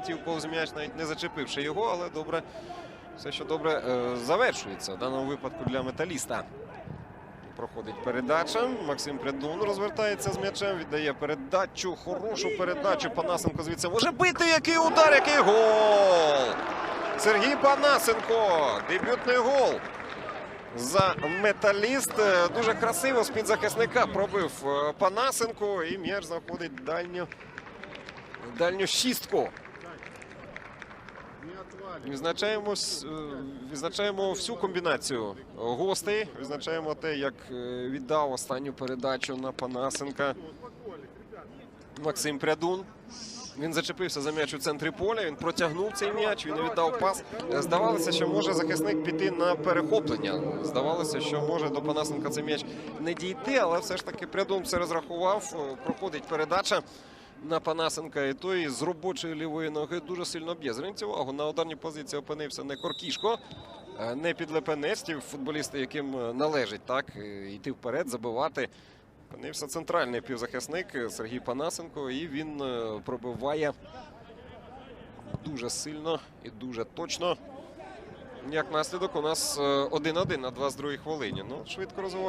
пролетів повз м'яч, навіть не зачепивши його, але добре. Все, що добре е, завершується в даному випадку для металіста. Проходить передача. Максим Прядун розвертається з м'ячем, віддає передачу. Хорошу передачу. Панасенко звідси може бити. Який удар, який гол! Сергій Панасенко. Дебютний гол. За металіст. Е, Дуже красиво з-під захисника пробив е, Панасенко. І м'яч знаходить дальню, дальню шістку. Відзначаємо, е, відзначаємо всю комбінацію гостей. Відзначаємо те, як е, віддав останню передачу на Панасенка Максим Прядун. Він зачепився за м'яч у центрі поля. Він протягнув цей м'яч. Він віддав пас. Е, Здавалося, що може захисник піти на перехоплення. Здавалося, що може до Панасенка цей м'яч не дійти, але все ж таки Прядун все розрахував. Проходить передача на Панасенка. І той з робочої лівої ноги дуже сильно б'є. Зверніть увагу, на ударній позиції опинився не Коркішко, е, не підлепенець, ті футболісти, яким е, належить так е, йти вперед, забивати. Опинився центральний півзахисник Сергій Панасенко, і він пробиває дуже сильно і дуже точно. Як наслідок, у нас е, 1-1 на 22-й хвилині. Ну, швидко розвивається.